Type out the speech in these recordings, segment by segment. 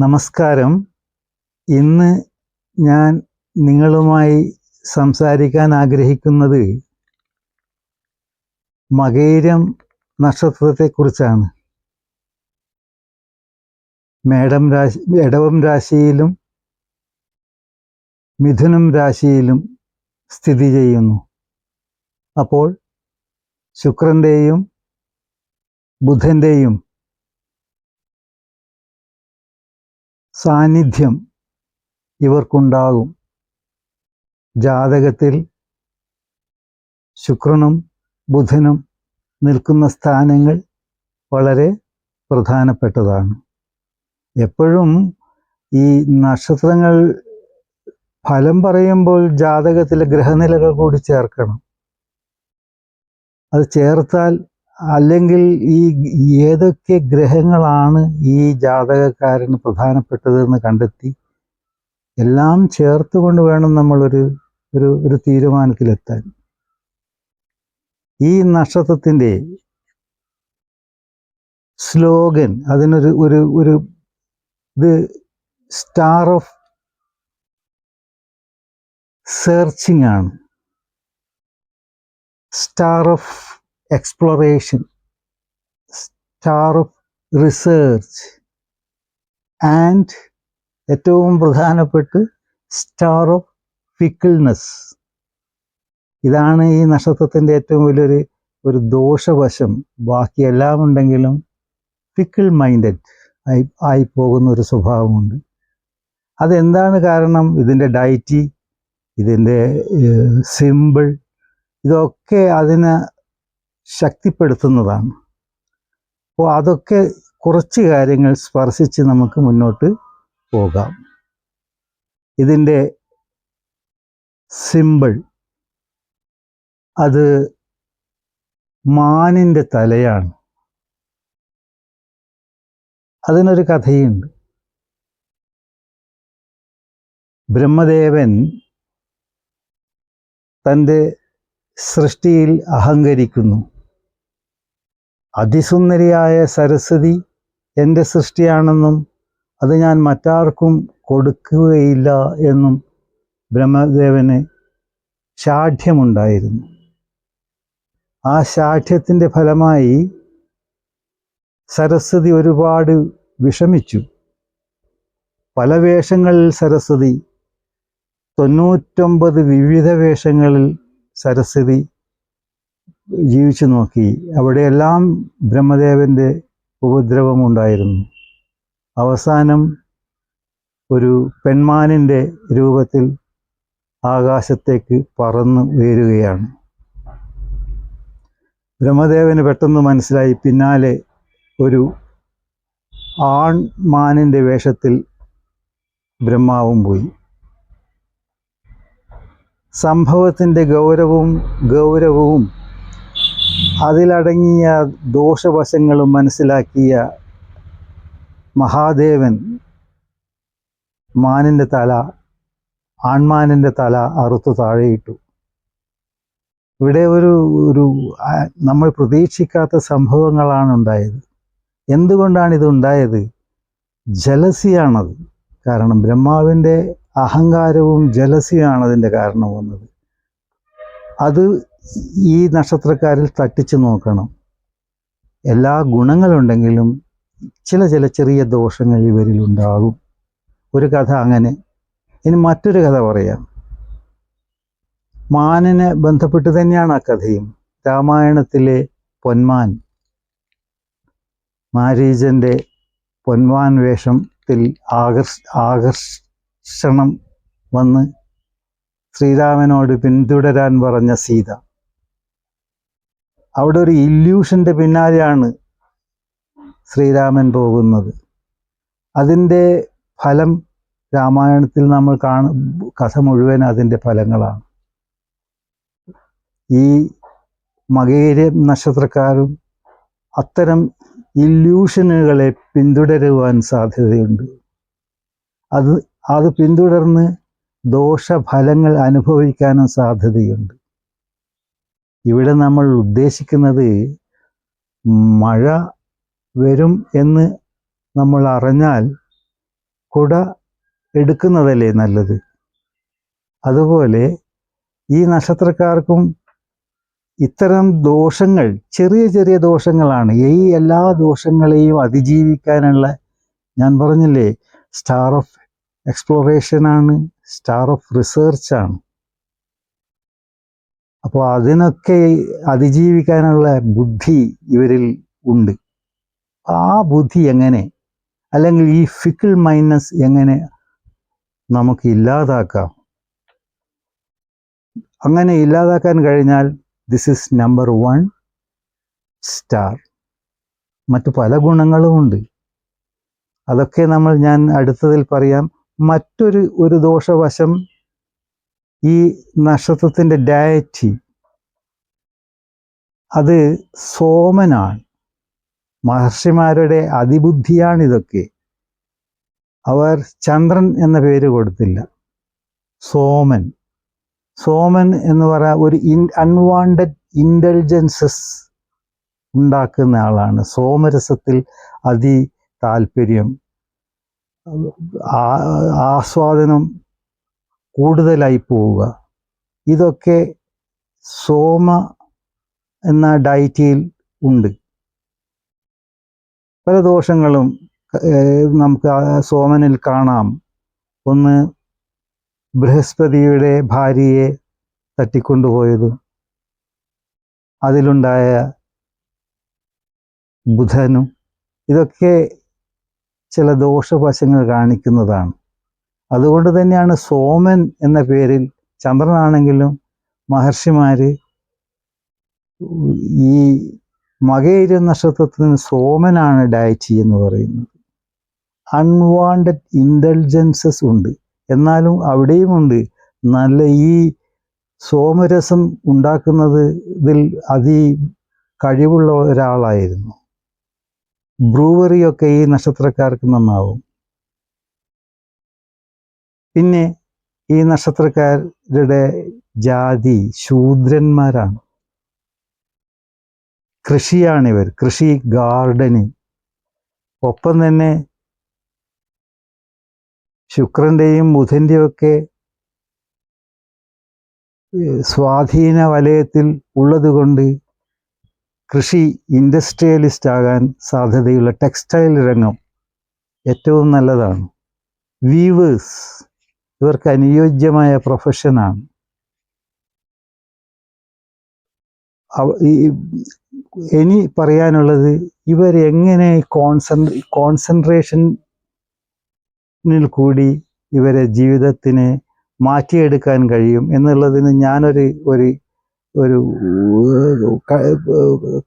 നമസ്കാരം. ഇന്ന് ഞാൻ നിങ്ങളുമായി സംസാരിക്കാൻ ആഗ്രഹിക്കുന്നത് മകൈരം നക്ഷത്രത്തെക്കുറിച്ചാണ്. മേടം രാശി ഇടവം രാശിയിലും മിഥുനം രാശിയിലും സ്ഥിതി ചെയ്യുന്നു. അപ്പോൾ ശുക്രന്റെയും ബുധന്റെയും സാന്നിധ്യം ഇവർക്കുണ്ടാകും. ജാതകത്തിൽ ശുക്രനും ബുധനും നിൽക്കുന്ന സ്ഥാനങ്ങൾ വളരെ പ്രധാനപ്പെട്ടതാണ്. എപ്പോഴും ഈ നക്ഷത്രങ്ങൾ ഫലം പറയുമ്പോൾ ജാതകത്തിലെ ഗ്രഹനിലകൾ കൂടി ചേർക്കണം. അത് ചേർത്താൽ അല്ലെങ്കിൽ ഈ ഏതൊക്കെ ഗ്രഹങ്ങളാണ് ഈ ജാതകക്കാരന് പ്രധാനപ്പെട്ടതെന്ന് കണ്ടെത്തി എല്ലാം ചേർത്തുകൊണ്ട് വേണം നമ്മളൊരു ഒരു ഒരു തീരുമാനത്തിലെത്താൻ. ഈ നക്ഷത്രത്തിന്റെ സ്ലോഗൻ അതിനൊരു ഒരു ഒരു ഇത് സ്റ്റാർ ഓഫ് സെർച്ചിങ് ആണ് star of exploration star of research and ഏറ്റവും പ്രധാനപ്പെട്ട് സ്റ്റാർ ഓഫ് ഫിക്കിൾനെസ് ഇതാണ് ഈ നക്ഷത്രത്തിന്റെ ഏറ്റവും വലിയൊരു ഒരു ദോഷവശം. ബാക്കിയെല്ലാം ഉണ്ടെങ്കിലും ഫിക്കിൾ മൈൻഡഡ് ആയി ആയി പോകുന്ന ഒരു സ്വഭാവമുണ്ട്. അതെന്താണ് കാരണം? ഇതിന്റെ ഡയറ്റി ഇതിന്റെ സിമ്പിൾ ഇതൊക്കെ അതിനെ ശക്തിപ്പെടുത്തുന്നതാണ്. അപ്പോൾ അതൊക്കെ കുറച്ച് കാര്യങ്ങൾ സ്പർശിച്ച് നമുക്ക് മുന്നോട്ട് പോകാം. ഇതിന്റെ സിമ്പിൾ അത് മാനിന്റെ തലയാണ്. അതിനൊരു കഥയുണ്ട്. ബ്രഹ്മദേവൻ തന്റെ സൃഷ്ടിയിൽ അഹങ്കരിക്കുന്നു. അതിസുന്ദരിയായ സരസ്വതി എന്റെ സൃഷ്ടിയാണെന്നും അത് ഞാൻ മറ്റാർക്കും കൊടുക്കുകയില്ല എന്നും ബ്രഹ്മദേവന് ശാഠ്യമുണ്ടായിരുന്നു. ആ ശാഠ്യത്തിന്റെ ഫലമായി സരസ്വതി ഒരുപാട് വിഷമിച്ചു. പല വേഷങ്ങളിൽ സരസ്വതി തൊണ്ണൂറ്റൊമ്പത് വിവിധ വേഷങ്ങളിൽ സരസ്വതി ജീവിച്ചു നോക്കി. അവിടെയെല്ലാം ബ്രഹ്മദേവന്റെ ഉപദ്രവമുണ്ടായിരുന്നു. അവസാനം ഒരു പെൺമാനിന്റെ രൂപത്തിൽ ആകാശത്തേക്ക് പറന്നു ഉയരുകയാണ്. ബ്രഹ്മദേവന് പെട്ടെന്ന് മനസ്സിലായി പിന്നാലെ ഒരു ആൺമാനിന്റെ വേഷത്തിൽ ബ്രഹ്മാവും പോയി. സംഭവത്തിന്റെ ഗൗരവവും ഗൗരവവും അതിലടങ്ങിയ ദോഷവശങ്ങളും മനസ്സിലാക്കിയ മഹാദേവൻ മാനിന്റെ തല ആൺമാനിന്റെ തല അറുത്തു താഴെയിട്ടു. ഇവിടെ ഒരു ഒരു നമ്മൾ പ്രതീക്ഷിക്കാത്ത സംഭവങ്ങളാണ് ഉണ്ടായത്. എന്തുകൊണ്ടാണ് ഇത് ഉണ്ടായത്? ജലസിയാണത് കാരണം ബ്രഹ്മാവിന്റെ അഹങ്കാരവും ജലസിയാണ് അതിന്റെ കാരണം വന്നത്. അത് ഈ നക്ഷത്രക്കാരിൽ തട്ടിച്ച് നോക്കണം. എല്ലാ ഗുണങ്ങളുണ്ടെങ്കിലും ചില ചില ചെറിയ ദോഷങ്ങൾ ഇവരിൽ ഉണ്ടാകും. ഒരു കഥ അങ്ങനെ. ഇനി മറ്റൊരു കഥ പറയാം. മാനിനെ ബന്ധപ്പെട്ട് തന്നെയാണ് ആ കഥയും. രാമായണത്തിലെ പൊന്മാൻ മാരീജന്റെ പൊന്മാൻ വേഷത്തിൽ ആകർഷ ആകർഷണം വന്ന് ശ്രീരാമനോട് പിന്തുടരാൻ പറഞ്ഞ സീത. അവിടെ ഒരു ഇല്യൂഷന്റെ പിന്നാലെയാണ് ശ്രീരാമൻ പോകുന്നത്. അതിന്റെ ഫലം രാമായണത്തിൽ നമ്മൾ കാണും കഥ മുഴുവൻ അതിന്റെ ഫലങ്ങളാണ്. ഈ മകേര നക്ഷത്രക്കാരും അത്തരം ഇല്യൂഷനുകളെ പിന്തുടരുവാൻ സാധ്യതയുണ്ട്. അത് അത് പിന്തുടർന്ന് ദോഷഫലങ്ങൾ അനുഭവിക്കാനും സാധ്യതയുണ്ട്. ഇവിടെ നമ്മൾ ഉദ്ദേശിക്കുന്നത് മഴ വരും എന്ന് നമ്മൾ അറിഞ്ഞാൽ കുട എടുക്കുന്നതല്ലേ നല്ലത്? അതുപോലെ ഈ നക്ഷത്രക്കാർക്കും ഇത്തരം ദോഷങ്ങൾ ചെറിയ ചെറിയ ദോഷങ്ങളാണ്. ഈ എല്ലാ ദോഷങ്ങളെയും അതിജീവിക്കാനുള്ള ഞാൻ പറഞ്ഞില്ലേ സ്റ്റാർ ഓഫ് എക്സ്പ്ലോറേഷനാണ് സ്റ്റാർ ഓഫ് റിസർച്ച് ആണ്. അപ്പോൾ അതിനൊക്കെ അതിജീവിക്കാനുള്ള ബുദ്ധി ഇവരിൽ ഉണ്ട്. ആ ബുദ്ധി എങ്ങനെ അല്ലെങ്കിൽ ഈ ഫിക്കിൾ മൈനസ് എങ്ങനെ നമുക്ക് ഇല്ലാതാക്കാം? അങ്ങനെ ഇല്ലാതാക്കാൻ കഴിഞ്ഞാൽ this is number one star മറ്റു പല ഗുണങ്ങളുമുണ്ട് അതൊക്കെ നമ്മൾ ഞാൻ അടുത്തതിൽ പറയാം. മറ്റൊരു ഒരു ദോഷവശം ഈ നക്ഷത്രത്തിന്റെ ഡയറ്റി അത് സോമനാണ്. മഹർഷിമാരുടെ അതിബുദ്ധിയാണിതൊക്കെ അവർ ചന്ദ്രൻ എന്ന പേര് കൊടുത്തില്ല. സോമൻ. സോമൻ എന്ന് പറയാൻ ഒരു ഇൻ അൺവാണ്ടഡ് ഇന്റലിജൻസസ് ഉണ്ടാക്കുന്ന ആളാണ്. സോമരസത്തിൽ അതി താല്പര്യം ആസ്വാദനം കൂടുതലായി പോവുക. ഇതൊക്കെ സോമ എന്ന ഡയറ്റിയിൽ ഉണ്ട്. പല ദോഷങ്ങളും നമുക്ക് സോമനിൽ കാണാം. ഒന്ന് ബൃഹസ്പതിയുടെ ഭാര്യയെ തട്ടിക്കൊണ്ടുപോയതും. അതിലുണ്ടായ ബുധനും. ഇതൊക്കെ ചില ദോഷവശങ്ങൾ കാണിക്കുന്നതാണ്. അതുകൊണ്ട് തന്നെയാണ് സോമൻ എന്ന പേരിൽ ചന്ദ്രനാണെങ്കിലും മഹർഷിമാര് ഈ മകയിര നക്ഷത്രത്തിന് സോമനാണ് ഡയറ്റി എന്ന് പറയുന്നത്. അൺവാണ്ടഡ് ഇന്റലിജൻസസ് ഉണ്ട്. എന്നാലും അവിടെയും ഉണ്ട്. നല്ല ഈ സോമരസം ഉണ്ടാക്കുന്നത് ഇതിൽ അതി കഴിവുള്ള ഒരാളായിരുന്നു. ബ്രൂവറിയൊക്കെ ഈ നക്ഷത്രക്കാർക്ക് നന്നാവും. പിന്നെ ഈ നക്ഷത്രക്കാരുടെ ജാതി ശൂദ്രന്മാരാണ്. കൃഷിയാണിവർ കൃഷി ഗാർഡനിങ് ഒപ്പം തന്നെ ശുക്രന്റെയും ബുധന്റെയും ഒക്കെ സ്വാധീന വലയത്തിൽ ഉള്ളതുകൊണ്ട് കൃഷി ഇൻഡസ്ട്രിയലിസ്റ്റ് ആകാൻ സാധ്യതയുള്ള ടെക്സ്റ്റൈൽ രംഗം ഏറ്റവും നല്ലതാണ്. വീവേഴ്സ് ഇവർക്ക് അനുയോജ്യമായ പ്രൊഫഷനാണ് ഇനി പറയാനുള്ളത് ഇവർ എങ്ങനെ കോൺസെൻട്രേ കോൺസെൻട്രേഷനിൽ കൂടി ഇവരെ ജീവിതത്തിനെ മാറ്റിയെടുക്കാൻ കഴിയും എന്നുള്ളതിന് ഞാനൊരു ഒരു ഒരു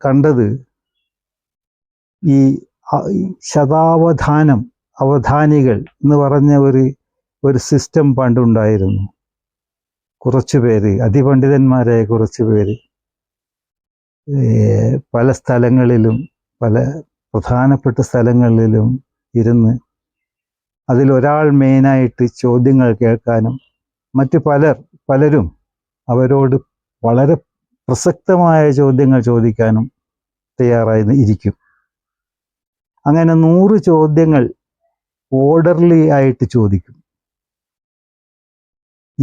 കണ്ടത് ഈ ശതാവധാനം അവധാനികൾ എന്ന് പറഞ്ഞ ഒരു ഒരു സിസ്റ്റം പണ്ടുണ്ടായിരുന്നു. കുറച്ചു പേര് അതിപണ്ഡിതന്മാരായ കുറച്ചു പേര് പല സ്ഥലങ്ങളിലും പല പ്രധാനപ്പെട്ട സ്ഥലങ്ങളിലും ഇരുന്ന് അതിലൊരാൾ മെയിനായിട്ട് ചോദ്യങ്ങൾ കേൾക്കാനും മറ്റു പലർ പലരും അവരോട് വളരെ പ്രസക്തമായ ചോദ്യങ്ങൾ ചോദിക്കാനും തയ്യാറായി ഇരിക്കും. അങ്ങനെ നൂറ് ചോദ്യങ്ങൾ ഓർഡർലി ആയിട്ട് ചോദിക്കും.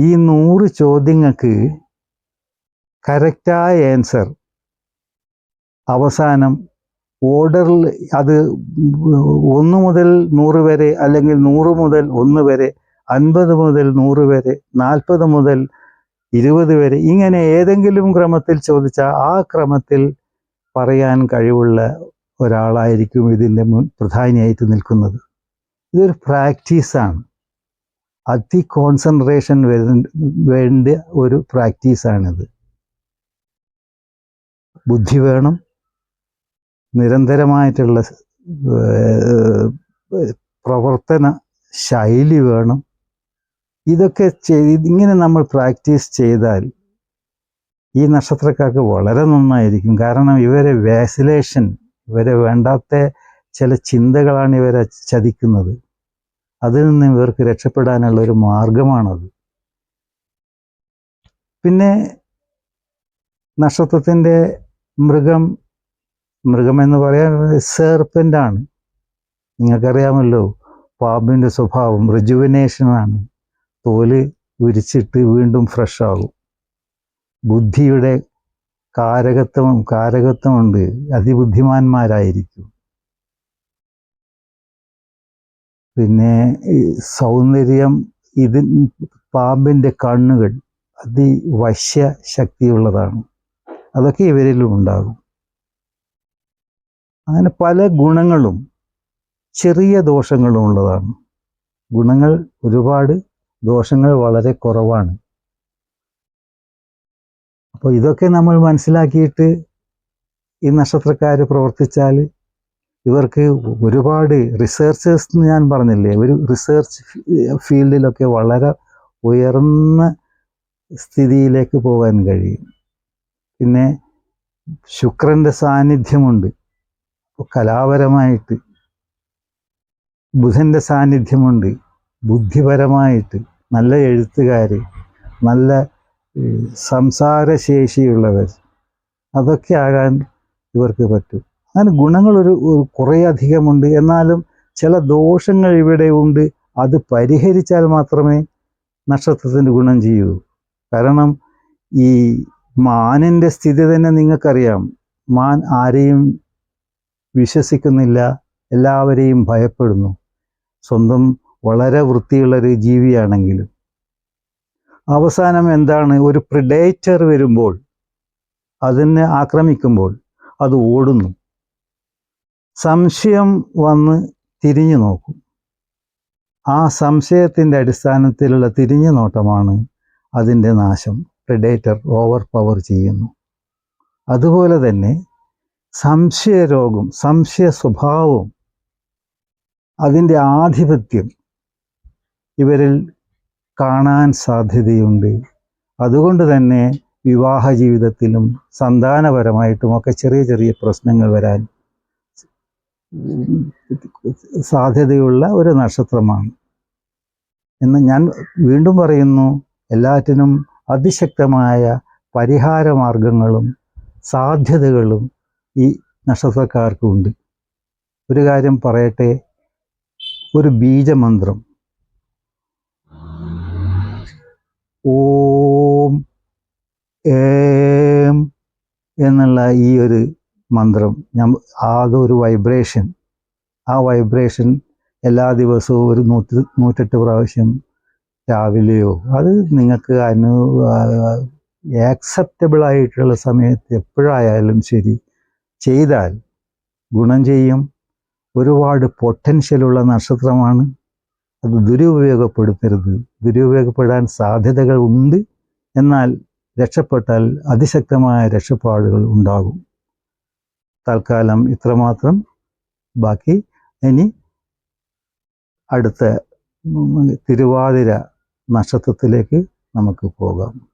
ഈ നൂറ് ചോദ്യങ്ങൾക്ക് കറക്റ്റായ ആൻസർ അവസാനം ഓർഡറിൽ അത് ഒന്ന് മുതൽ നൂറ് വരെ അല്ലെങ്കിൽ നൂറ് മുതൽ ഒന്ന് വരെ അൻപത് മുതൽ നൂറ് വരെ നാൽപ്പത് മുതൽ ഇരുപത് വരെ ഇങ്ങനെ ഏതെങ്കിലും ക്രമത്തിൽ ചോദിച്ചാൽ ആ ക്രമത്തിൽ പറയാൻ കഴിവുള്ള ഒരാളായിരിക്കും ഇതിന്റെ മുൻ പ്രധാനിയായിട്ട് നിൽക്കുന്നത്. ഇതൊരു പ്രാക്ടീസാണ്. അതി കോൺസെൻട്രേഷൻ വേണ്ട ഒരു പ്രാക്ടീസാണിത് ബുദ്ധി വേണം നിരന്തരമായിട്ടുള്ള പ്രവർത്തന ശൈലി വേണം. ഇതൊക്കെ ചെയ്ത് ഇങ്ങനെ നമ്മൾ പ്രാക്ടീസ് ചെയ്താൽ ഈ നക്ഷത്രക്കാർക്ക് വളരെ നന്നായിരിക്കും. കാരണം ഇവരെ വാസിലേഷൻ ഇവരെ വേണ്ടാത്ത ചില ചിന്തകളാണ് ഇവരെ ചതിക്കുന്നത്. അതിൽ നിന്ന് ഇവർക്ക് രക്ഷപ്പെടാനുള്ള ഒരു മാർഗമാണത്. പിന്നെ നക്ഷത്രത്തിന്റെ മൃഗം മൃഗം എന്ന് പറയാൻ ആണ് നിങ്ങൾക്കറിയാമല്ലോ പാമ്പിന്റെ സ്വഭാവം റിജുവിനേഷനാണ് തോൽ ഉരിച്ചിട്ട് വീണ്ടും ഫ്രഷ് ആകും ബുദ്ധിയുടെ കാരകത്വം കാരകത്വമുണ്ട്. അതിബുദ്ധിമാന്മാരായിരിക്കും. പിന്നെ സൗന്ദര്യം ഇത് പാമ്പിന്റെ കണ്ണുകൾ അതിവശ്യ ശക്തിയുള്ളതാണ് അതൊക്കെ ഇവരിലും ഉണ്ടാകും. അങ്ങനെ പല ഗുണങ്ങളും ചെറിയ ദോഷങ്ങളും ഉള്ളതാണ്. ഗുണങ്ങൾ ഒരുപാട് ദോഷങ്ങൾ വളരെ കുറവാണ്. അപ്പോൾ ഇതൊക്കെ നമ്മൾ മനസ്സിലാക്കിയിട്ട് ഈ നക്ഷത്രക്കാർ പ്രവർത്തിച്ചാൽ ഇവർക്ക് ഒരുപാട് റിസർച്ചേഴ്സ് എന്ന് ഞാൻ പറഞ്ഞില്ലേ ഒരു റിസർച്ച് ഫീൽഡിലൊക്കെ വളരെ ഉയർന്ന സ്ഥിതിയിലേക്ക് പോകാൻ കഴിയും. പിന്നെ ശുക്രന്റെ സാന്നിധ്യമുണ്ട്. കലാപരമായിട്ട് ബുധന്റെ സാന്നിധ്യമുണ്ട്. ബുദ്ധിപരമായിട്ട് നല്ല എഴുത്തുകാർ നല്ല സംസാരശേഷിയുള്ളവർ അതൊക്കെ ആകാൻ ഇവർക്ക് പറ്റും. അങ്ങനെ ഗുണങ്ങളൊരു ഒരു കുറേ അധികമുണ്ട്. എന്നാലും ചില ദോഷങ്ങൾ ഇവിടെ ഉണ്ട്. അത് പരിഹരിച്ചാൽ മാത്രമേ നക്ഷത്രത്തിന്റെ ഗുണം ചെയ്യൂ. കാരണം ഈ മാനിന്റെ സ്ഥിതി തന്നെ നിങ്ങൾക്കറിയാം. മാൻ ആരെയും വിശ്വസിക്കുന്നില്ല. എല്ലാവരെയും ഭയപ്പെടുന്നു. സ്വന്തം വളരെ വൃത്തിയുള്ളൊരു ജീവിയാണെങ്കിലും. അവസാനം എന്താണ്? ഒരു പ്രിഡേറ്റർ വരുമ്പോൾ അതിനെ ആക്രമിക്കുമ്പോൾ അത് ഓടുന്നു. സംശയം വന്ന് തിരിഞ്ഞു നോക്കും. ആ സംശയത്തിന്റെ അടിസ്ഥാനത്തിലുള്ള തിരിഞ്ഞു നോട്ടമാണ് അതിന്റെ നാശം. പ്രിഡേറ്റർ ഓവർ പവർ ചെയ്യുന്നു. അതുപോലെ തന്നെ സംശയരോഗം സംശയ സ്വഭാവം അതിന്റെ ആധിപത്യം ഇവരിൽ കാണാൻ സാധ്യതയുണ്ട്. അതുകൊണ്ട് തന്നെ വിവാഹ ജീവിതത്തിലും സന്താനപരമായിട്ടുമൊക്കെ ചെറിയ ചെറിയ പ്രശ്നങ്ങൾ വരാൻ സാധ്യതയുള്ള ഒരു നക്ഷത്രമാണ്. എന്ന് ഞാൻ വീണ്ടും പറയുന്നു എല്ലാറ്റിനും അതിശക്തമായ പരിഹാര മാർഗങ്ങളും സാധ്യതകളും ഈ നക്ഷത്രക്കാർക്കുണ്ട്. ഒരു കാര്യം പറയട്ടെ ഒരു ബീജമന്ത്രം. ഓം ഏം എന്നുള്ള ഈ ഒരു മന്ത്രം. ഞാൻ ആകെ ഒരു വൈബ്രേഷൻ ആ വൈബ്രേഷൻ എല്ലാ ദിവസവും ഒരു നൂറ്റി നൂറ്റെട്ട് പ്രാവശ്യം രാവിലെയോ അത് നിങ്ങൾക്ക് അനു ആക്സെപ്റ്റബിൾ ആയിട്ടുള്ള സമയത്ത് എപ്പോഴായാലും ശരി ചെയ്താൽ ഗുണം ചെയ്യും. ഒരുപാട് പൊട്ടൻഷ്യലുള്ള നക്ഷത്രമാണ്. അത് ദുരുപയോഗപ്പെടുത്തരുത്. ദുരുപയോഗപ്പെടാൻ സാധ്യതകൾ ഉണ്ട്. എന്നാൽ രക്ഷപ്പെട്ടാൽ അതിശക്തമായ രക്ഷപ്പാടുകൾ ഉണ്ടാകും. തൽക്കാലം ഇത്രമാത്രം. ബാക്കി ഇനി അടുത്ത തിരുവാതിര നക്ഷത്രത്തിലേക്ക് നമുക്ക് പോകാം.